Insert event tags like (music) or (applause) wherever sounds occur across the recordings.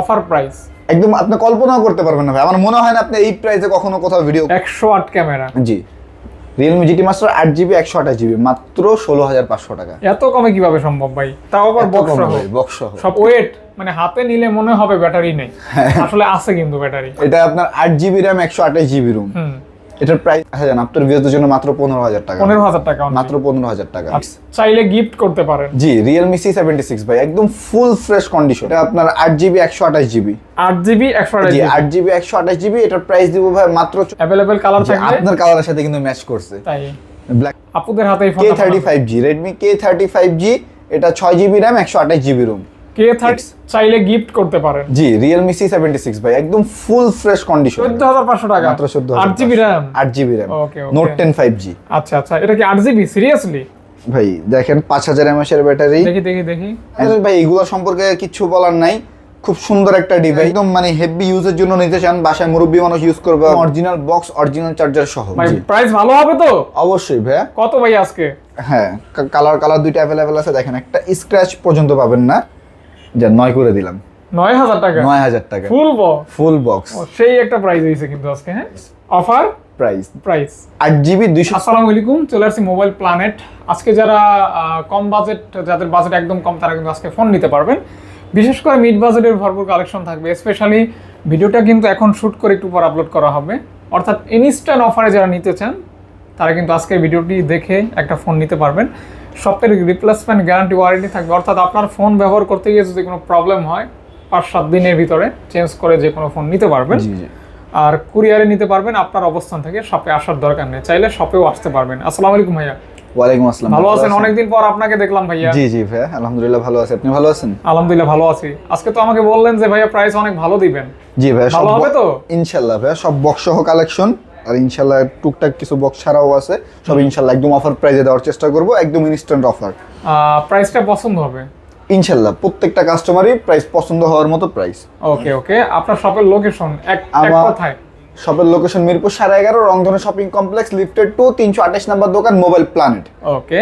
Offer price. একদম আপনি কল্পনাও করতে পারবেন না ভাই। আমার মনে হয় না আপনি এই প্রাইসে কখনো কোথাও ভিডিও একশো আট ক্যামেরা। জি। রিয়েলমি জিটি মাস্টার আট জিবি একশো আঠাশ জিবি মাত্র ষোলো হাজার পাঁচশো টাকা। এত কমে কীভাবে সম্ভব ভাই? তাও আবার বক্স সহ। বক্স সহ। সব ওয়েট মানে হাতে নিলে মনে হবে ব্যাটারি নেই। হ্যাঁ। আসলে আছে কিন্তু ব্যাটারি। এটা আপনার আট জিবি র্যাম একশো আঠাশ জিবি রুম এটার প্রাইস জান আপনার ভিউজের জন্য মাত্র পনেরো হাজার টাকা। পনেরো হাজার টাকা মাত্র পনেরো হাজার টাকা। চাইলে গিফট করতে পারেন। জি রিয়েলমি সি সেভেন্টি সিক্স ভাই একদম ফুল ফ্রেশ কন্ডিশন এটা আপনার আট জিবি একশো আঠাশ জিবি আট জিবি একশো জি আট জিবি একশো আঠাশ জিবি এটার প্রাইস দিব ভাই মাত্র অ্যাভেলেবেল কালার আপনার কালারের সাথে কিন্তু ম্যাচ করছে। তাই। ব্ল্যাক আপুদের হাতে K thirty five G Redmi K thirty five G এটা ছয় জিবি র্যাম একশো আঠাশ জিবি রুম কে চাইলে গিফট করতে পারেন। জি সেভেন্টি সিক্স ভাই একদম ফুল ফ্রেশ কন্ডিশন চোদ্দ হাজার পাঁচশো টাকা। মাত্র আচ্ছা আচ্ছা। এটা কি সিরিয়াসলি ভাই দেখেন এর ব্যাটারি দেখি দেখি দেখি। ভাই এগুলো সম্পর্কে কিছু বলার নাই। খুব সুন্দর একটা ডিভাইস একদম মানে হেভি ইউজের জন্য নিতে চান বাসায় মুরব্বী মানুষ ইউজ করবে। অরিজিনাল বক্স অরিজিনাল চার্জার সহ। ভাই প্রাইস ভালো হবে তো? অবশ্যই ভাইয়া। কত ভাই আজকে? হ্যাঁ কালার কালার দুইটা অ্যাভেলেবেল আছে। দেখেন একটা স্ক্র্যাচ পর্যন্ত পাবেন না। যা নয় করে দিলাম। নয় হাজার টাকা? নয় হাজার টাকা। ফুল বক্স ফুল বক্স সেই একটা প্রাইস হয়েছে কিন্তু আজকে হ্যাঁ? অফার প্রাইস প্রাইস আট জিবি দুইশো আসসালামু আলাইকুম চলে আসছি মোবাইল প্ল্যানেট আজকে যারা কম বাজেট যাদের বাজেট একদম কম তারা কিন্তু আজকে ফোন নিতে পারবেন। বিশেষ করে মিড বাজেটের ভরপুর কালেকশন থাকবে স্পেশালি ভিডিওটা কিন্তু এখন শ্যুট করে একটু পর আপলোড করা হবে। অর্থাৎ ইনস্ট্যান্ট অফারে যারা নিতে চান তারা কিন্তু আজকে ভিডিওটি দেখে একটা ফোন নিতে পারবেন। সপ্তাহের রিপ্লেসমেন্ট গ্যারান্টি ওয়ারেন্টি থাকবে। অর্থাৎ আপনার ফোন ব্যবহার করতে গিয়ে যদি কোনো প্রবলেম হয় পাঁচ সাত দিনের ভিতরে চেঞ্জ করে যে কোনো ফোন নিতে পারবেন। আর কুরিয়ারে নিতে পারবেন আপনার অবস্থান থেকে শপে আসার দরকার নেই। চাইলে শপেও আসতে পারবেন। আসসালামু আলাইকুম ভাইয়া। ওয়ালাইকুম আসসালাম। ভালো আছেন? অনেকদিন পর আপনাকে দেখলাম ভাইয়া। জি জি ভাইয়া আলহামদুলিল্লাহ ভালো আছে। আপনি ভালো আছেন? আলহামদুলিল্লাহ ভালো আছি। আজকে তো আমাকে বললেন যে ভাইয়া প্রাইস অনেক ভালো দিবেন। জি ভাইয়া ভালো হবে তো? ইনশাল্লাহ ভাইয়া সব বক্স সহ কালেকশন আর ইনশাল্লাহ টুকটাক কিছু বক্স ছাড়াও আছে। সব ইনশাল্লাহ একদম অফার প্রাইজে দেওয়ার চেষ্টা করব একদম ইনস্ট্যান্ট অফার প্রাইসটা পছন্দ হবে? ইনশাল্লাহ প্রত্যেকটা কাস্টমারই প্রাইস পছন্দ হওয়ার মতো প্রাইস ওকে ওকে আপনার শপের লোকেশন এক কথায়। শপের লোকেশন মিরপুর সাড়ে এগারো রংধনু শপিং কমপ্লেক্স লিফটেড টু তিনশো আঠাশ নাম্বার দোকান মোবাইল প্ল্যানেট ওকে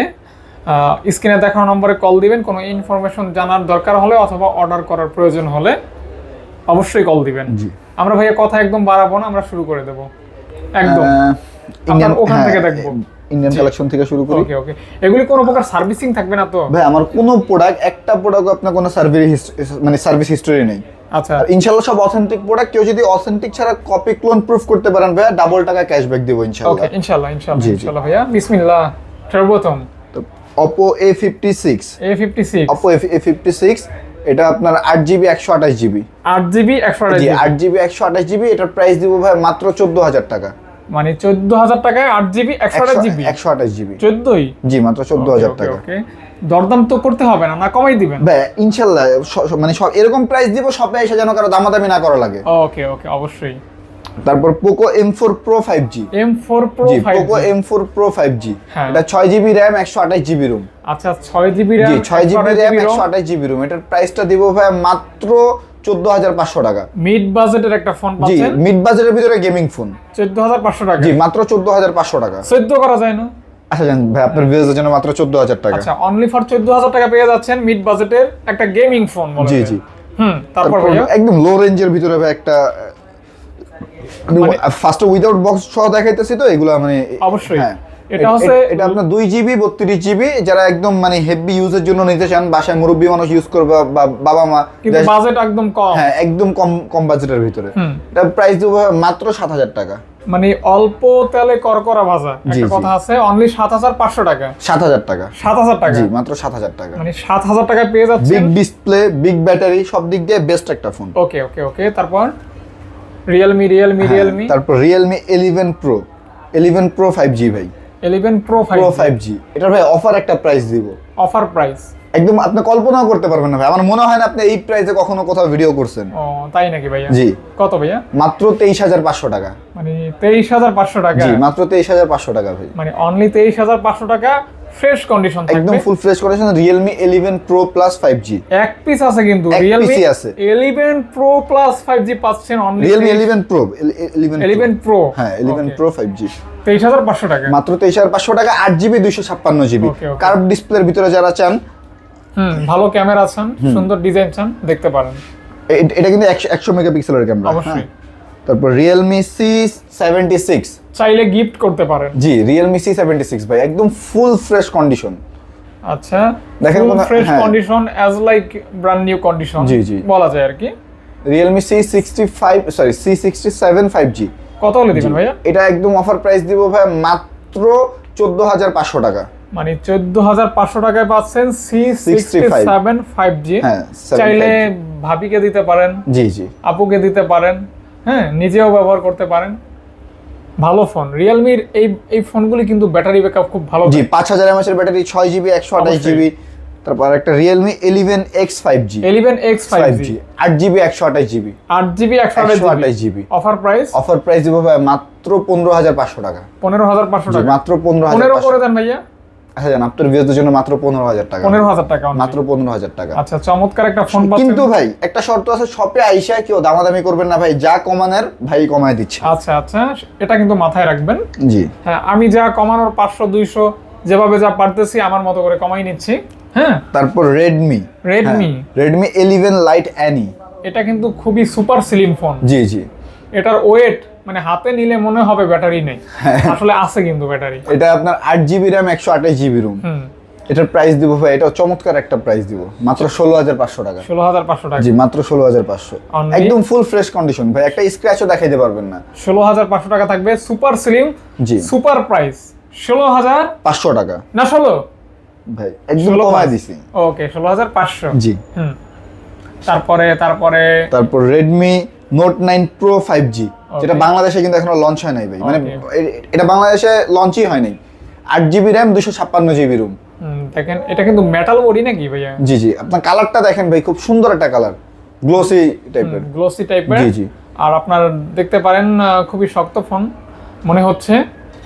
স্ক্রিনে দেখানো নম্বরে কল দিবেন কোনো ইনফরমেশন জানার দরকার হলে অথবা অর্ডার করার প্রয়োজন হলে অবশ্যই কল দিবেন। জি। আমরা ভাইয়া কথা একদম বাড়াবো না আমরা শুরু করে দেবো। একদম। ইন্ডিয়ান ওখান থেকে দেখব। ইন্ডিয়ান কালেকশন থেকে শুরু করি। ওকে ওকে। এগুলি কোনো প্রকার সার্ভিসিং থাকবে না তো? ভাই আমার কোনো প্রোডাক্ট একটা প্রোডাক্ট আপনার কোনো সার্ভিস মানে সার্ভিস হিস্টোরি নেই। আচ্ছা। সব অথেন্টিক প্রোডাক্ট কেউ যদি অথেন্টিক ছাড়া কপি ক্লোন প্রুফ করতে পারেন ডাবল টাকা ক্যাশব্যাক দেবো ওকে ইনশাআল্লাহ ইনশাআল্লাহ। ইনশাআল্লাহ ভাইয়া। বিসমিল্লাহ সর্বপ্রথম। এটা আপনার আট জিবি একশো আঠাশ জিবি আট জিবি একশো আঠাশ জিবি আট জিবি একশো আঠাশ জিবি এটার প্রাইস দিব ভাই মাত্র চোদ্দ হাজার টাকা। মানে চোদ্দ হাজার টাকায় আট জিবি একশো আঠাশ জিবি? একশো আঠাশ জিবি। চোদ্দই? জি মাত্র চোদ্দ হাজার টাকা। ওকে দরদাম তো করতে হবে না না কমাই দিবেন? ইনশাল্লাহ মানে সব এরকম প্রাইস দিব সবাই এসে যেন কারও দামাদামি না করা লাগে। ওকে ওকে অবশ্যই। তারপর Poco M four pro five G M four pro Poco M four pro five G. এটা ছয় জিবি র্যাম একশো আঠাশ জিবি রুম। আচ্ছা ছয় জিবি জি র্যাম ছয় জিবি র্যাম একশো আঠাশ জিবি রুম। এটার প্রাইসটা দিব ভাই মাত্র চোদ্দ হাজার পাঁচশো টাকা। মিড বাজেটের একটা ফোন জি মিড বাজারের ভিতরে গেমিং ফোন চোদ্দ হাজার পাঁচশো টাকা। জি মাত্র চোদ্দ হাজার পাঁচশো টাকা। চোদ্দ করা যায় না? আচ্ছা জান ভাই আপনার ভিউজের জন্য মাত্র চোদ্দ হাজার টাকা। আচ্ছা অনলি ফর চোদ্দ হাজার টাকা পেয়ে যাচ্ছেন মিড বাজেটের একটা গেমিং ফোন জি জি। হুম তারপর একদম লো রেঞ্জের ভিতরে একটা ফার্স্ট উইদাউট বক্স সহ দেখাইতেছি তো এগুলা মানে অবশ্যই। হ্যাঁ। এটা হচ্ছে- এটা আপনার দুই জিবি বত্রিশ জিবি যারা একদম মানে হেভি ইউজের জন্য নিতে চান বাসায় মুরব্বী মানুষ ইউজ করবে বা বাবা মা কিন্তু বাজেট একদম কম। হ্যাঁ একদম কম কম বাজেটের ভিতরে। এটা প্রাইস মাত্র সাত হাজার টাকা। মানে অল্প তেলে করকরা ভাজা। একটা কথা আছে অনলি সাত হাজার পাঁচশো টাকা। সাত হাজার টাকা। সাত হাজার টাকা। জি মাত্র সাত হাজার টাকা। মানে সাত হাজার টাকায় পেয়ে বিগ ডিসপ্লে বিগ ব্যাটারি সব দিক দিয়ে বেস্ট একটা ফোন ওকে ওকে ওকে তারপর রিয়েলমি রিয়েলমি রিয়েলমি তারপর realme eleven pro eleven pro five G ভাই। Eleven pro five pro five G এটার ভাই অফার একটা প্রাইস দিব। অফার প্রাইস একদম আপনি কল্পনাও করতে পারবেন না ভাই। আমার মনে হয় না আপনি এই প্রাইসে কখনো কোথাও ভিডিও করছেন। ও তাই নাকি ভাইয়া? জি। কত ভাইয়া? মাত্র তেইশ হাজার পাঁচশো টাকা। মানে তেইশ হাজার পাঁচশো টাকা? জি মাত্র তেইশ হাজার পাঁচশো টাকা ভাই। মানে অনলি তেইশ হাজার পাঁচশো টাকা ফ্রেশ কন্ডিশন একদম full fresh realme eleven pro plus five G এক পিস আছে কিন্তু রিয়েলমি আছে। Eleven pro plus five G পাচ্ছেন only eleven pro eleven eleven pro হ্যাঁ ইলেভেন প্রো ফাইভ জি তেইশ হাজার পাঁচশো টাকা। মাত্র তেইশ হাজার পাঁচশো টাকা আট জিবি দুইশো ছাপ্পান্ন জিবি Okay, okay. কার্ভ ডিসপ্লের ভিতরে যারা চান হুম ভালো ক্যামেরা চান সুন্দর ডিজাইন চান দেখতে পারেন। এটা কিন্তু একশো একশো মেগাপিক্সেলের ক্যামেরা। অবশ্যই। তারপর রিয়েলমি সি সেভেন্টি সিক্স চাইলে গিফট করতে পারেন। জি রিয়েলমি সি সেভেন্টি সিক্স ভাই একদম ফুল ফ্রেশ কন্ডিশন আচ্ছা দেখেন fresh. Condition as like brand new condition জি, জি। বলা যায় আর কি। Realme C sixty five sorry C sixty seven five G কত হলে দিবেন ভাইয়া? এটা একদম অফার প্রাইস দিব ভাই মাত্র চোদ্দ হাজার পাঁচশো টাকা। মানে চোদ্দ হাজার পাঁচশো টাকায় পাচ্ছেন C sixty 65 seven five G হ্যাঁ, চাইলে ভাবিকে দিতে পারেন জি জি। আপুকে দিতে পারেন। হ্যাঁ নিজেও ব্যবহার করতে পারেন। ভালো ফোন। রিয়েলমির এই এই ফোনগুলি কিন্তু ব্যাটারি ব্যাকআপ খুব ভালো জি পাঁচ হাজার এমএচের ব্যাটারি ছয় জিবি একশো আঠাশ। জিবি তারপর একটা realme eleven X five G eleven X five G আট জিবি একশো আঠাশ জিবি আট জিবি একশো আঠাশ GB offer price offer price দিব মাত্র পনেরো হাজার পাঁচশো টাকা। পনেরো হাজার পাঁচশো টাকা। মাত্র পনেরো হাজার পনেরো করে দেন ভাইয়া। আচ্ছা জান আপনার ভিউজের জন্য মাত্র পনেরো হাজার টাকা। পনেরো হাজার টাকা মাত্র পনেরো হাজার টাকা। আচ্ছা চমৎকার একটা ফোন কিন্তু ভাই একটা শর্ত আছে শপে আইসা কেউ দামাদামি করবেন না ভাই যা কমানের ভাই কমায় দিচ্ছে। আচ্ছা আচ্ছা এটা কিন্তু মাথায় রাখবেন। জি। হ্যাঁ আমি যা কমানোর পাঁচশো দুইশো যেভাবে যা পারতেছি আমার মতো করে কমাই নিচ্ছি। হ্যাঁ? তারপর Redmi Redmi Redmi eleven lite Annie এটা কিন্তু খুবই সুপার স্লিম ফোন জি জি। এটার ওয়েট মানে হাতে নিলে মনে হবে ব্যাটারি নেই। (laughs) আসলে আছে কিন্তু ব্যাটারি। এটা আপনার আট জিবি র্যাম একশো আঠাশ জিবি রুম এটার প্রাইস দিব ভাই এটা চমৎকার একটা প্রাইস দিব। মাত্র ষোলো হাজার পাঁচশো টাকা। ষোলো হাজার পাঁচশো টাকা। জি মাত্র ষোলো হাজার পাঁচশো? একদম ফুল ফ্রেশ কন্ডিশন ভাই একটা স্ক্র্যাচও দেখাইতে পারবেন না। ষোলো হাজার পাঁচশো টাকা থাকবে সুপার স্লিম জি। সুপার প্রাইস ষোলো হাজার পাঁচশো টাকা। না ষোলো? ভাই একদম 16 কমায় দিছি। ওকে ষোলো হাজার পাঁচশো। জি। হুম। তারপরে তারপরে তারপর Redmi note nine pro five G যেটা বাংলাদেশে কিন্তু এখনও লঞ্চ হয় নাই ভাই। মানে এটা বাংলাদেশে লঞ্চই হয় নাই। আট জিবি র্যাম দুশো ছাপ্পান্ন জিবি রুম দেখেন এটা কিন্তু মেটাল বডি নাকি ভাইয়া? জি জি। আপনার কালারটা দেখেন ভাই খুব সুন্দর একটা কালার গ্লোসি টাইপের গ্লোসি টাইপের জি, জি। আর আপনার দেখতে পারেন খুবই শক্ত ফোন। মনে হচ্ছে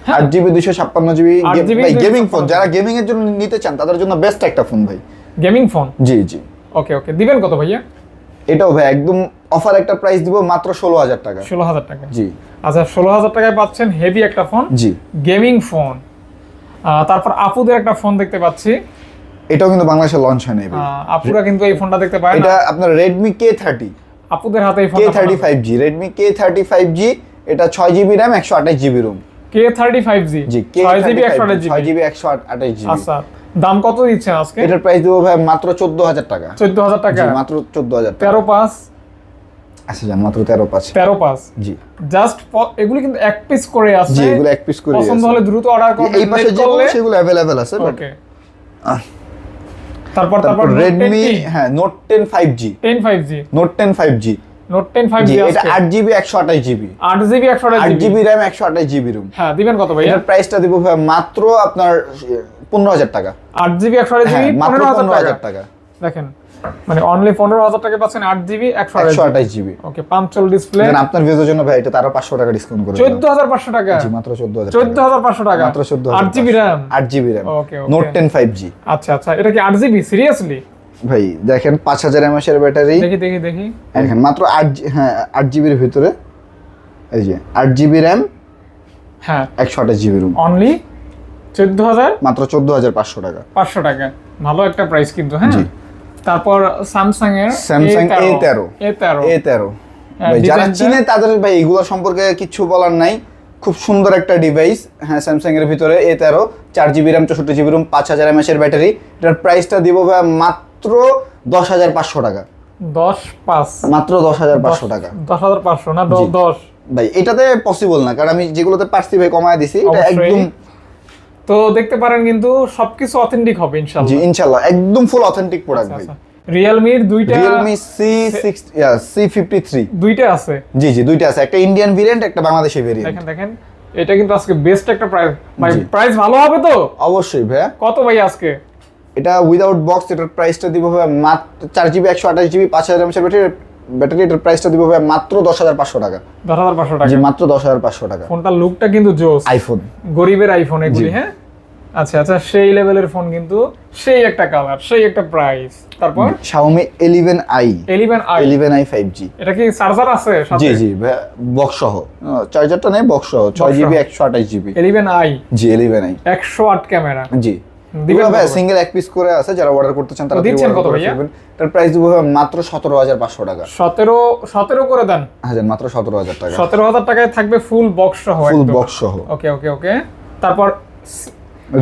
হ্যাঁ? আট জিবি দুশো ছাপ্পান্ন জিবি 8GB ভাই গেমিং ফোন যারা গেমিং এর জন্য নিতে চান তাদের জন্য বেস্ট একটা ফোন ভাই। গেমিং ফোন জি জি। ওকে ওকে দিবেন কত ভাইয়া? এটাও ভাই একদম অফার একটা প্রাইস দিব মাত্র ষোলো হাজার টাকা। ষোলো হাজার টাকা। জি। আচ্ছা ষোলো হাজার টাকায় পাচ্ছেন হেভি একটা ফোন জি। গেমিং ফোন তারপর আপুদের একটা ফোন দেখতে পাচ্ছি। এটাও কিন্তু বাংলাদেশে লঞ্চ হয় নাই আপুরা কিন্তু এই ফোনটা দেখতে পায় এটা আপনার রেডমি কে থার্টি আপুদের হাতে এই কে ফোনটা thirty five G Redmi K thirty five G এটা ছয় জিবি র্যাম একশো আঠাশ GB room K thirty five G জি কে ছয় জিবি একশো আঠাশ ছয় জিবি জিবি একশো আঠাশ জিবি আচ্ছা। দাম কত দিচ্ছেন আজকে? এটার প্রাইস দেবো ভাই মাত্র চোদ্দ হাজার টাকা। চোদ্দ হাজার টাকা? জি, মাত্র চোদ্দ হাজার টাকা। তেরো পাঁচ? আচ্ছা যান মাত্র তেরো পাঁচ। তেরো পাঁচ? জি। জাস্ট এগুলি কিন্তু এক পিস করে আছে জি এগুলো এক পিস করে পছন্দ হলে দ্রুত অর্ডার করবেন এই পাশে যেগুলো সেগুলো অ্যাভেলেবেল আছে ওকে তারপর তারপর তারপর রেডমি হ্যাঁ note ten five G ten five G note ten five G note ten five G জি এটা আট জিবি একশো আঠাশ জিবি আট জিবি একশো আঠাশ আট GB GB RAM GB room হ্যাঁ দিবেন কত ভাইয়া এটার প্রাইসটা দিব মাত্র আপনার পনেরো হাজার টাকা। আট জিবি একশো আঠাশ হ্যাঁ জিবি মাত্র পনেরো পনেরো হাজার হাজার টাকা। টাকা। দেখেন মানে অনলি পনেরো হাজার টাকা পাচ্ছেন আট জিবি একশো আঠাশ একশো আঠাশ জিবি ওকে পাঁচচল ডিসপ্লে আপনার ভিউজের জন্য ভাই এটা তারও পাঁচশো টাকা ডিসকাউন্ট করে চোদ্দ হাজার পাঁচশো টাকা। জি মাত্র চোদ্দ হাজার চোদ্দ হাজার পাঁচশো টাকা। মাত্র চোদ্দ আট জিবি র্যাম আট GB RAM okay. Note ten five G আচ্ছা আচ্ছা এটা কি আট জিবি সিরিয়াসলি ভাই দেখেন পাঁচ হাজার এমএস এর ব্যাটারি। দেখি দেখি দেখি। দেখেন মাত্র আট হ্যাঁ আট জিবির ভিতরে। এই যে আট জিবি র্যাম হ্যাঁ। একশো আঠাশ জিবি রুম অনলি চোদ্দ হাজার মাত্র চোদ্দ হাজার পাঁচশো টাকা। পাঁচশো টাকা। ভালো একটা প্রাইস কিন্তু হ্যাঁ? তারপর স্যামসাং এর Samsung A13 এ তেরো। এ তেরো। হ্যাঁ, ভাই যারা চিনে তাদের ভাই এগুলো সম্পর্কে কিছু বলার নাই। খুব সুন্দর একটা ডিভাইস হ্যাঁ স্যামসাং এর ভিতরে এ তেরো চার জিবি র্যাম চৌষট্টি জিবি রুম পাঁচ হাজার এমএস এর ব্যাটারি। এটার প্রাইসটা দিব ভাই মাত্র দশ হাজার পাঁচশো টাকা। দশ পাঁচ। মাত্র দশ হাজার পাঁচশো টাকা। দশ হাজার পাঁচশো না দশ। ভাই এটাতে পসিবল না কারণ আমি যেগুলোতে পারছি ভাই কমায় দিছি এটা একদম তো দেখতে পারেন কিন্তু সবকিছু অথেন্টিক হবে জি ইনশাল্লাহ ইনশাল্লাহ একদম ফুল অথেন্টিক প্রোডাক্ট ভাই। রিয়েলমির দুইটা Realme C six C fifty three দুইটা আছে। জি জি দুইটা আছে। একটা ইন্ডিয়ান ভেরিয়েন্ট একটা বাংলাদেশি ভেরিয়েন্ট দেখেন দেখেন। এটা কিন্তু আজকে বেস্ট একটা প্রাইস ভাই প্রাইস ভালো হবে তো? অবশ্যই ভাইয়া। কত ভাই আজকে? এটা উইদাউট বক্স এটার প্রাইসটা দিব ভাই মাত্র চার জিবি একশো আঠাশ জিবি পাঁচ হাজার এমএসের ব্যাটারি ব্যাটারি এটার প্রাইসটা দিব ভাই মাত্র দশ হাজার পাঁচশো টাকা। দশ হাজার পাঁচশো টাকা। মাত্র দশ হাজার পাঁচশো টাকা। ফোনটার লুকটা কিন্তু জোস। আইফোন গরিবের আইফোন এগুলি হ্যাঁ? আচ্ছা আচ্ছা সেই লেভেলের ফোন কিন্তু সেই একটা কালার সেই একটা প্রাইস তারপর? I eleven I five G এটা কি চার্জার আছে সাথে? জি জি বক্স সহ। চার্জারটা নেই বক্স সহ। ছয় Box জিবি সহ। একশো আঠাশ জিবি এলিভেন আই জি এলিভেন আই একশো আট ক্যামেরা। জি। দিবেন এগুলো ভাই সিঙ্গেল এক পিস করে আছে যারা অর্ডার করতে চান তারা দিচ্ছেন কত ভাইয়া? তার প্রাইস দিব মাত্র সতেরো হাজার পাঁচশো টাকা। সতেরো সতেরো করে দেন? হাজার মাত্র সতেরো হাজার টাকা। সতেরো হাজার টাকায় থাকবে ফুল বক্স সহ ফুল বক্স সহ। ওকে ওকে ওকে তারপর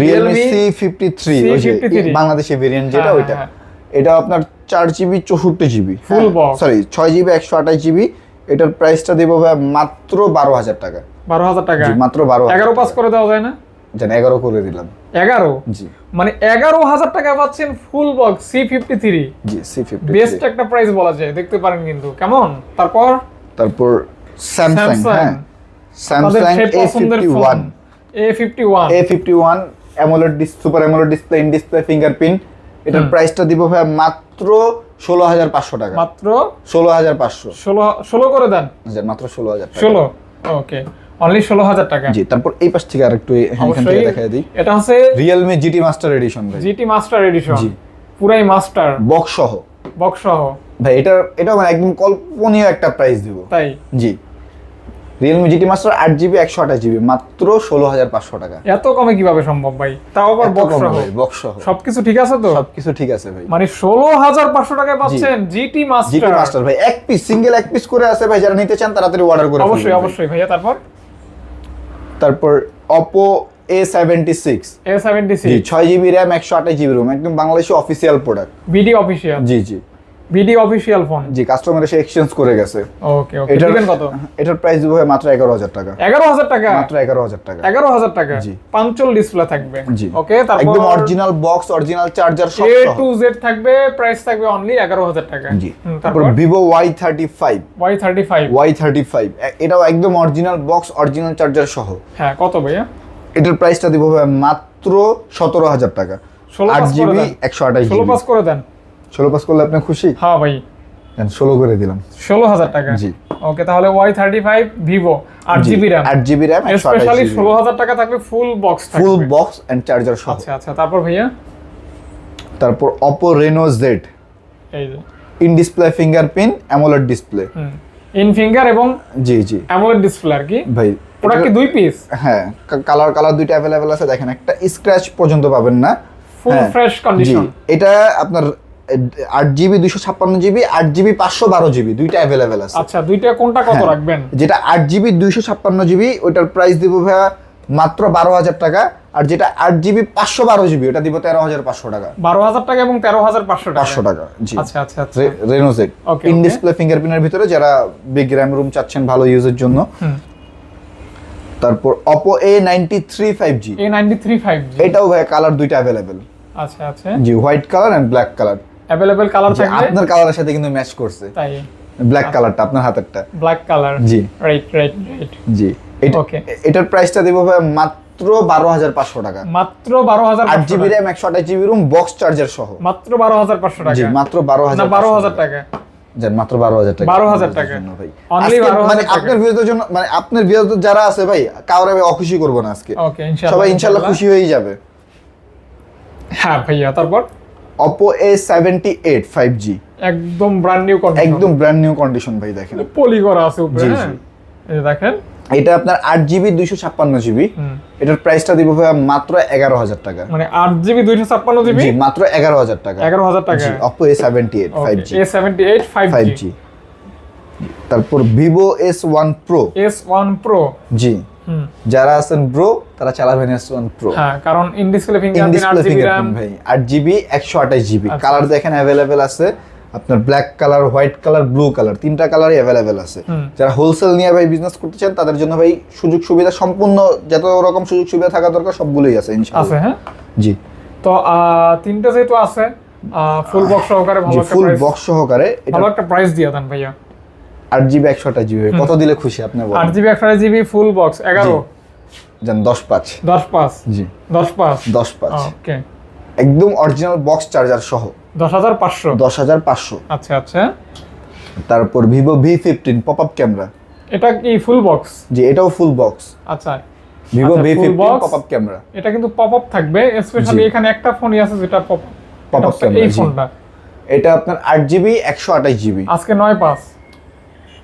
Realme C fifty three C53 Bangladeshi variant যেটা ওইটা। এটা আপনার চার জিবি চৌষট্টি জিবি Full box। সরি ছয় জিবি একশো আঠাশ জিবি এটার প্রাইসটা দেবো ভাই মাত্র বারো হাজার টাকা। বারো হাজার টাকা? মাত্র বারো এগারো পাস করে দেওয়া যায় না? জান এগারো করে দিলাম। এগারো? জি। মানে এগারো হাজার টাকা পাচ্ছেন full box C fifty three জি সি ফিফটি বেস্ট একটা প্রাইস বলা যায় দেখতে পারেন কিন্তু। কেমন? তারপর? তারপর স্যামসাং হ্যাঁ। Samsung A fifty one A fifty one A fifty one AMOLED super AMOLED display in display fingerprint এটার প্রাইসটা দিব ভাই মাত্র ষোলো হাজার পাঁচশো টাকা। মাত্র? ষোলো হাজার পাঁচশো। ষোলো ষোলো করে দেন। মাত্র ষোলো হাজার ষোলো? ওকে অনলি ষোলো হাজার টাকা। জি তারপর এই পাশ থেকে আরেকটু এখান থেকে দেখাই দিই। এটা হচ্ছে রিয়েলমি জিটি মাস্টার এডিশন ভাই। জিটি মাস্টার এডিশন জি। পুরাই মাস্টার বক্স সহ বক্স সহ ভাই এটা এটা মানে একদম কল্পনীয় একটা প্রাইস দিব। তাই? জি। রিয়েলমি জিটি মাস্টার আট জিবি একশো আঠাশ জিবি মাত্র ষোলো হাজার পাঁচশো টাকা। এত কমে কীভাবে সম্ভব ভাই? তাও আবার বক্স সহ সবকিছু ঠিক আছে তো? সবকিছু ঠিক আছে ভাই। মানে ষোলো হাজার পাঁচশো টাকায় পাচ্ছেন জিটি জিটি মাস্টার মাস্টার ভাই এক পিস সিঙ্গেল এক পিস করে আছে ভাই যারা নিতে চান তাড়াতাড়ি অর্ডার করে অবশ্যই। অবশ্যই ভাইয়া তারপর? তারপর Oppo A seventy six A seventy six ছয় জিবি র্যাম একশো আঠাশ জিবি রোম একদম Bangladeshi official product BD official জি জি। BD official phone? জি কাস্টমার এসে এক্সচেঞ্জ করে গেছে। ওকে ওকে। এটার কত? এটার প্রাইস দিব মাত্র এগারো হাজার টাকা। এগারো হাজার টাকা? মাত্র এগারো হাজার টাকা। এগারো হাজার টাকা? জি। পাঞ্চল ডিসপ্লে থাকবে। জি। ওকে তারপর একদম অরিজিনাল বক্স অরিজিনাল চার্জার সব এ টু জেড থাকবে প্রাইস থাকবে অনলি এগারো হাজার টাকা। জি। তারপর এটাও একদম অরিজিনাল বক্স অরিজিনাল চার্জার সহ। হ্যাঁ কত ভাইয়া? এটার প্রাইসটা দিব মাত্র সতেরো হাজার টাকা। ষোলো আট পাস করে জিবি দেন। একশো আঠাশ ষোলো জিবি পাস করে দেন। ষোলো পাস করলে আপনি খুশি? হ্যাঁ ভাই। ষোলো করে দিলাম। ষোলো হাজার টাকা। জি। ওকে তাহলে ওয়াই থার্টি ফাইভ ভিভো আট জিবি র্যাম আট জিবি র্যাম স্পেশালি ষোলো হাজার টাকা থাকবে full box full box and charger সহ। আচ্ছা আচ্ছা তারপর ভাইয়া? তারপর অপো রেনো জেড এই যে। In display fingerprint AMOLED display in finger এবং জি জি। অ্যামোলেড ডিসপ্লে আর কি? ভাই ওটা কি দুই পিস হ্যাঁ কালার কালার দুইটা অ্যাভেলেবেল আছে দেখেন একটা স্ক্র্যাচ পর্যন্ত পাবেন না। ফুল ফ্রেশ কন্ডিশন এটা আপনার আট জিবি দুশো ছাপ্পান্ন জিবি আট জিবি পাঁচশো বারো জিবি দুইটা অ্যাভেলেবেল আছে। আচ্ছা দুইটা কোনটা কত হ্যাঁ। রাখবেন? যেটা আট জিবি দুইশো ছাপ্পান্ন জিবি ওটার প্রাইস দিব ভাইয়া মাত্র বারো হাজার টাকা আর যেটা আট জিবি পাঁচশো বারো জিবি ওটা দিব তেরো হাজার পাঁচশো টাকা। বারো হাজার টাকা এবং তেরো হাজার পাঁচশো পাঁচশো টাকা জি। আচ্ছা আচ্ছা Okay, ইন ডিসপ্লে ফিঙ্গারপ্রিন্টের ভিতরে যারা বিগ র্যাম রুম চাচ্ছেন ভালো ইউজের জন্য। তারপর Oppo A ninety three five G A ninety three five এটাও ভাই কালার দুইটা অ্যাভেলেবেল আচ্ছা আচ্ছা। জি white colour and black colour available colour থাকবে? আপনার কালারের সাথে কিন্তু ম্যাচ করছে। তাই। ব্ল্যাক কালারটা আপনার হাতেরটা। ব্ল্যাক কালার জি। রাইট রাইট রাইট জি। এটা- Okay. এটার প্রাইসটা দিব ভাই মাত্র বারো হাজার পাঁচশো টাকা। মাত্র বারো হাজার আট জিবি র্যাম একশো আঠাশ জিবি রুম বক্স চার্জার সহ। মাত্র বারো হাজার পাঁচশো জি টাকা মাত্র বারো না হাজার বারো হাজার টাকা। মাত্র বারো হাজার টাকা। 12,000 টাকা। জন্য ভাই Only আজকে 12,000 মানে আপনার ভিউজের জন্য মানে আপনার ভিউজ যারা আছে ভাই কাউরে আমি অখুশি করব না আজকে। ওকে ইনশাআল্লাহ সবাই ইনশাল্লাহ খুশি হয়েই যাবে। হ্যাঁ ভাইয়া তারপর? Oppo A seventy eight five G একদম ব্র্যান্ড নিউ কন্ডিশন একদম ব্র্যান্ড নিউ কন্ডিশন ভাই দেখেন। পলি করা আছে উপরে হ্যাঁ? দেখেন। এটা আপনার আট জিবি দুইশো ছাপ্পান্ন জিবি এটার প্রাইসটা দিব ভাই মাত্র এগারো হাজার টাকা। মানে আট জিবি দুইশো ছাপ্পান্ন জিবি মাত্র এগারো হাজার টাকা। এগারো হাজার টাকা। Oppo A seventy eight five G A seventy eight five G তারপর Vivo S one pro S one pro জি। যারা আছেন ব্রো তারা চালাবেন হ্যাঁ কারণ ইন ডিসপ্লে ফিঙ্গারপ্রিন্ট জিবি ভাই। জিবি একশো আঠাশ জিবি কালার দেখেন আছে। আপনার black colour white colour blue colour তিনটা কালারই অ্যাভেলেবেল আছে। যারা হোলসেল নিয়ে ভাই বিজনেস করতে চান তাদের জন্য ভাই সুযোগ সুবিধা সম্পূর্ণ যত রকম সুযোগ সুবিধা থাকা দরকার সবগুলোই আছে আছে ইনশাআল্লাহ হ্যাঁ? জি। তো তিনটা যেহেতু আছে ফুল বক্স সহকারে ভালো একটা ফুল বক্স সহকারে ভালো একটা প্রাইস দিয়ে দেন ভাইয়া। আট জিবি একশো আঠাশ জিবি। কত দিলে খুশি আপনি আট জিবি একশো জিবি ফুল বক্স এগারো? যান দশ পাঁচ। দশ পাঁচ? জি। দশ পাঁচ? দশ পাঁচ। ওকে। একদম অরিজিনাল বক্স চার্জার সহ। দশ হাজার পাঁচশো? দশ হাজার পাঁচশো। আচ্ছা আচ্ছা। তারপর Vivo V fifteen pop up camera এটা কি ফুল বক্স জি এটাও ফুল বক্স আচ্ছা। ভিভো আচ্ছা, V fifteen pop up camera এটা কিন্তু পপ আপ থাকবে স্পেশালি এখানে একটা ফোনই আছে যেটা পপ Pop-up camera, এই ফোনটা এটা আপনার আট জিবি একশো আঠাশ জিবি। আজকে নয় পাঁচ।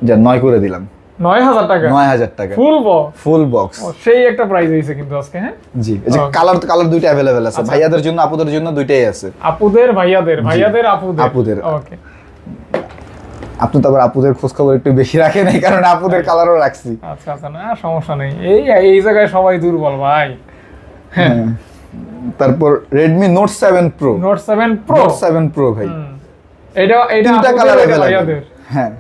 যা নয় করে দিলাম। নয় হাজার টাকা? নয় হাজার টাকা। ফুল বক্স ফুল বক্স সেই একটা প্রাইস হয়েছে কিন্তু আজকে হ্যাঁ? জি এই যে. কালার কালার দুইটা অ্যাভেলেবেল আছে। ভাইয়াদের জন্য আপুদের জন্য দুইটাই আছে। আপুদের ভাইয়াদের ভাইয়াদের আপুদের? আপুদের। ওকে আপনি তো আবার আপুদের খোঁজ খবর একটু বেশি রাখেন এই কারণে আপুদের কালারও রাখছি। আচ্ছা আচ্ছা না সমস্যা নেই। এই এই জায়গায় সবাই দুর্বল ভাই। হ্যাঁ। তারপর Redmi note seven pro note seven pro seven pro ভাই। এটা এটা তিনটা কালার অ্যাভেলেবেল হ্যাঁ।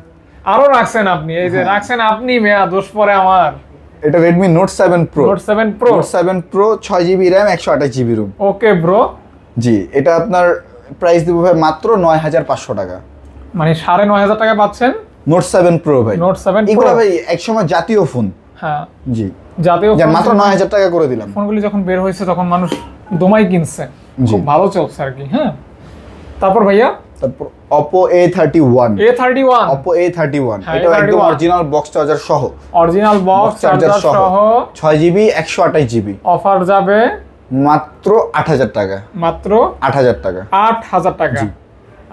আরও রাখছেন আপনি এই যে রাখছেন আপনি মেয়া দোষ পরে আমার। এটা pro note seven pro note seven pro ছয় জিবি র্যাম একশো আঠাশ জিবি রুম ওকে ব্রো জি এটা আপনার প্রাইস দেবো ভাই মাত্র নয় হাজার পাঁচশো টাকা। মানে সাড়ে নয় হাজার টাকা পাচ্ছেন? নোট সেভেন প্রো ভাই। নোট সেভেন এগুলো ভাই একসময় জাতীয় ফোন হ্যাঁ। জি। জাতীয় ফোন- মাত্র নয় হাজার টাকা করে দিলাম। ফোনগুলি যখন বের হয়েছে তখন মানুষ দোমাই কিনছে। খুব ভালো চলছে আর কি হ্যাঁ। তারপর ভাইয়া? তারপর one Oppo A thirty one হ্যাঁ, এটা একদম অরিজিনাল বক্স চার্জার সহ। অরিজিনাল বক্স চার্জার সহ। ছয় জিবি একশো আঠাশ জিবি অফার যাবে মাত্র আট হাজার টাকা। মাত্র আট হাজার টাকা। আট হাজার টাকা।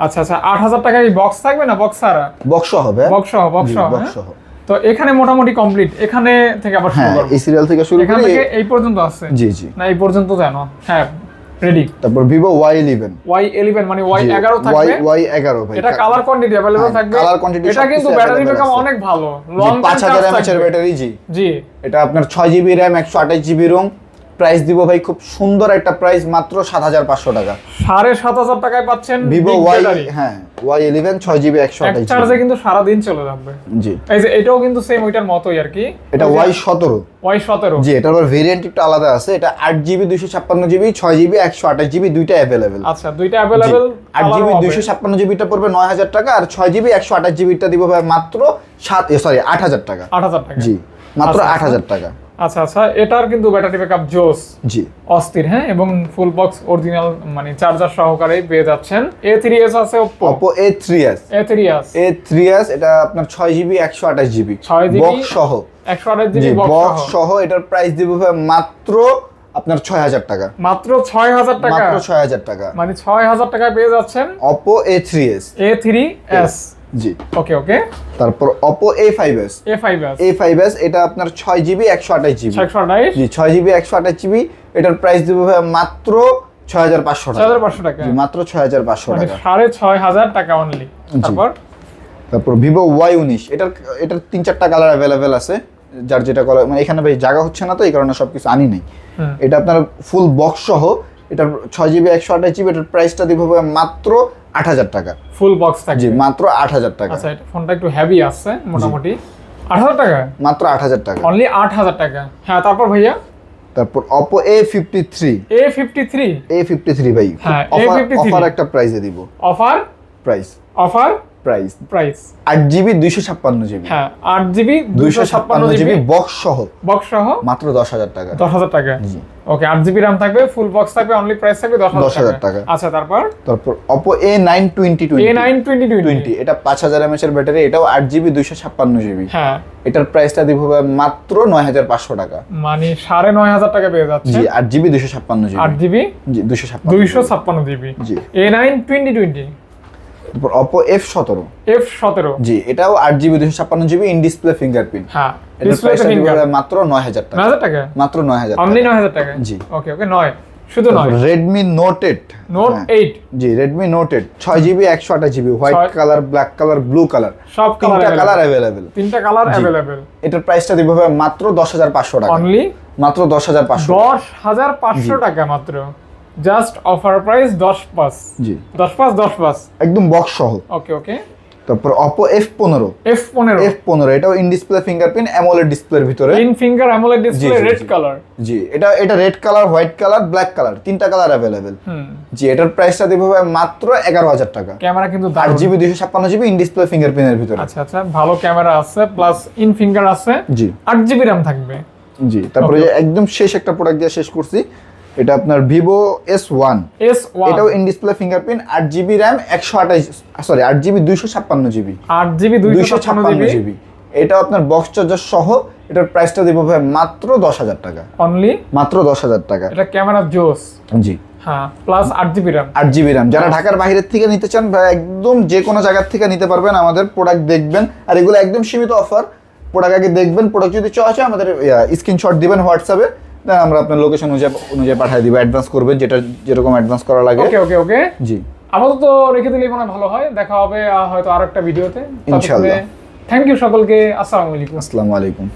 আচ্ছা আচ্ছা আট হাজার টাকায় বক্স থাকবে না বক্স ছাড়া? বক্স হবে বক্স সহ বক্স সহ বক্স হ্যাঁ? সহ। তো এখানে মোটামুটি কমপ্লিট এখানে থেকে আবার শুরু হ্যাঁ এই সিরিয়াল থেকে শুরু এখান করে থেকে এই পর্যন্ত আছে। জি জি। না এই পর্যন্ত জানো হ্যাঁ রেডি তারপর Vivo Y eleven Y eleven মানে ওয়াই এগারো থাকবে? ওয়াই এগারো ভাই। এটা কালার কোয়ান্টিটি অ্যাভেলেবল থাকবে। কালার কোয়ান্টিটি এটা কিন্তু ব্যাটারি ব্যাকআপ অনেক ভালো। লং পাঁচ হাজার এমএচ এর ব্যাটারি জি। জি। এটা আপনার ছয় জিবি র্যাম একশো আঠাশ জিবি রোম প্রাইস দিব ভাই খুব সুন্দর একটা প্রাইস মাত্র সাত হাজার পাঁচশো টাকা। সাড়ে সাত হাজার টাকায় পাচ্ছেন ভিভো ওয়াই হ্যাঁ ওয়াই ইলেভেন ছয় জিবি একশো এক চার্জে কিন্তু সারা দিন চলে যাবে। জি। এই যে এটাও কিন্তু সেম ওইটার মতোই আর কি। এটা ওয়াই সতেরো। ওয়াই সতেরো। জি এটার আবার ভেরিয়েন্ট একটু আলাদা আছে। এটা আট জিবি দুইশো ছাপ্পান্ন জিবি ছয় জিবি একশো আঠাশ জিবি দুইটা অ্যাভেলেবেল আচ্ছা দুইটা অ্যাভেলেবেল আট জিবি দুইশো ছাপ্পান্ন জিবিটা পড়বে নয় হাজার টাকা আর ছয় জিবি একশো আঠাশ জিবিটা দিব ভাই মাত্র সাত সরি আট হাজার টাকা। আট হাজার টাকা। জি মাত্র আচ্ছা, আট হাজার টাকা। আচ্ছা আচ্ছা এটার কিন্তু ব্যাটারি ব্যাকআপ জোস। জি। অস্থির হ্যাঁ? এবং ফুল বক্স অরিজিনাল মানে চার্জার সহকারে পেয়ে যাচ্ছেন। এ থ্রি এস আছে Oppo A three S A three S A three S এটা আপনার ছয় জিবি একশো আঠাশ জিবি 6 GB বক্স সহ। একশো আঠাশ জিবি বক্স বক্স সহ। এটার প্রাইস দিব মাত্র আপনার ছয় হাজার টাকা। মাত্র ছয় হাজার টাকা? মাত্র ছয় হাজার টাকা। মানে ছয় হাজার টাকায় পেয়ে যাচ্ছেন Oppo A three S A three S G. Okay okay তারপর এস এ ফাইভ এস এটা আপনার ছয় জিবি একশো আঠাশ জিবি একশো আঠাইশ জি ছয় জিবি একশো আঠাশ জিবি এটার প্রাইস দিব মাত্র ছয় হাজার পাঁচশো ছয় টাকা হাজার পাঁচশো টাকা। জি মাত্র ছয় হাজার পাঁচশো মানে টাকা। ছয় হাজার টাকা অনলি তারপর? তারপর ওয়াই উনিশ। এটার এটার তিন চারটা কালার অ্যাভেলেবেল আছে যার যেটা কালার মানে এখানে ভাই জায়গা হচ্ছে না তো এই কারণে সবকিছু আনি নাই। এটা আপনার ফুল বক্স সহ এটার ছয় জিবি একশো আঠাশ জিবি এটার প্রাইসটা দিব মাত্র আট হাজার টাকা। ফুল বক্স জি মাত্র আট হাজার টাকা। আচ্ছা এটা ফোনটা একটু হেভি আসছে মোটামুটি। আট হাজার টাকা? মাত্র আট হাজার টাকা। অনলি আট হাজার টাকা। হ্যাঁ তারপর ভাইয়া? তারপর Oppo A fifty three A fifty three A fifty three ভাই। হ্যাঁ, A53 অফার একটা প্রাইসে দিব। Offer price offer price. Price. আট জিবি দুইশো ছাপ্পান্ন জিবি। হ্যাঁ আট জিবি দুইশো ছাপ্পান্ন জিবি বক্স সহ বক্স সহ মাত্র দশ হাজার টাকা। দশ হাজার টাকা। ওকে আট জিবি র্যাম থাকবে ফুল বক্স থাকবে অনলি প্রাইস থাকবে দশ হাজার টাকা। আচ্ছা তারপর? তারপর Oppo A nine twenty A nine twenty twenty এটা পাঁচ হাজার এমএচ এর ব্যাটারি এটাও আট জিবি দুইশো ছাপ্পান্ন জিবি। হ্যাঁ। এটার প্রাইসটা দিব মাত্র নয় হাজার পাঁচশো টাকা। মানে সাড়ে নয় হাজার টাকা পেয়ে যাচ্ছে। জি আট জিবি দুইশো ছাপ্পান্ন আট জিবি? জিবি জি দুইশো ছাপ্পান্ন দুইশো ছাপ্পান্ন জিবি। জি। এ নাইন টোয়েন্টি টোয়েন্টি তারপর সতেরো। এফ সতেরো। জি এটাও আট জিবি দুইশো ছাপ্পান্ন জিবি ইন ডিসপ্লে ফিঙ্গারপ্রিন্ট হ্যাঁ এটার ডিসপ্লেতে প্রাইসটা দিব ফিঙ্গার ভাই মাত্র নয় হাজার টাকা। নয় হাজার টাকা? মাত্র নয় হাজার অনলি নয় হাজার টাকা? জি। ওকে ওকে নয়। শুধু নয়? Redmi note eight note eight জি রেডমি নোট এইট ছয় জিবি একশো আঠাশ GB white colour black colour blue colour সব তিনটা কালার অ্যাভেলেবেল তিনটা কালার অ্যাভেলেবেল এটার প্রাইসটা দিব মাত্র দশ হাজার পাঁচশো টাকা। অনলি মাত্র দশ হাজার পাঁচশো। দশ হাজার পাঁচশো টাকা মাত্র। জাস্ট অফার প্রাইস দশ পাঁচ। জি। দশ পাঁচ দশ পাঁচ। একদম বক্স সহ। Okay okay. তারপর অপো এফ পনেরো। এফ পনেরো। এফ পনেরো এটাও ইন ডিসপ্লে ফিঙ্গারপ্রিন্ট অ্যামোলেড ডিসপ্লের ভিতরে। In finger AMOLED display red colour জি। এটা এটা red colour white colour black colour তিনটা কালার হুম। জি এটার প্রাইসটা দিব মাত্র এগারো হাজার টাকা। ক্যামেরা কিন্তু আট দারুণ। জিবি দুইশো ছাপ্পান্ন জিবি ইন ডিসপ্লে ফিঙ্গারপ্রিন্টের ভিতরে। আচ্ছা আচ্ছা ভালো ক্যামেরা আছে প্লাস ইন ফিঙ্গার আছে। জি। আট জিবি র্যাম থাকবে। জি তারপরে একদম শেষ একটা প্রোডাক্ট দিয়ে শেষ করছি। এটা আপনার ভিভো এস ওয়ান এটাও ইন ডিসপ্লে ফিঙ্গারপ্রিন্ট আট জিবি র্যাম একশো আঠাশ সরি আট জিবি দুইশো ছাপ্পান্ন জিবি আট জিবি দুইশো ছাপ্পান্ন জিবি এটাও আপনার বক্স চার্জার সহ এটার প্রাইসটা দিব ভাই মাত্র দশ হাজার টাকা। অনলি মাত্র দশ হাজার টাকা। এটা ক্যামেরা জোস? জি। হ্যাঁ প্লাস আট জিবি র্যাম আট জিবি র্যাম যারা ঢাকার বাইরের থেকে নিতে চান একদম যে কোনো জায়গার থেকে নিতে পারবেন আমাদের প্রোডাক্ট দেখবেন। আর এগুলো একদম সীমিত অফার প্রোডাক্ট আগে দেখবেন প্রোডাক্ট যদি চয়েস হয় আমাদের স্ক্রিনশট দিবেন হোয়াটসঅ্যাপে দেন আমরা আপনার লোকেশন অনুযায়ী অনুযায়ী পাঠিয়ে দিব অ্যাডভান্স করবেন যেটা যেরকম অ্যাডভান্স করা লাগে। ওকে ওকে ওকে জি। আপাতত রেখে দিলেই মনে ভালো হয়। দেখা হবে হয়তো আরেকটা ভিডিওতে ইনশাআল্লাহ। থ্যাংক ইউ সকলকে। আসসালামু আলাইকুম। আসসালামু আলাইকুম।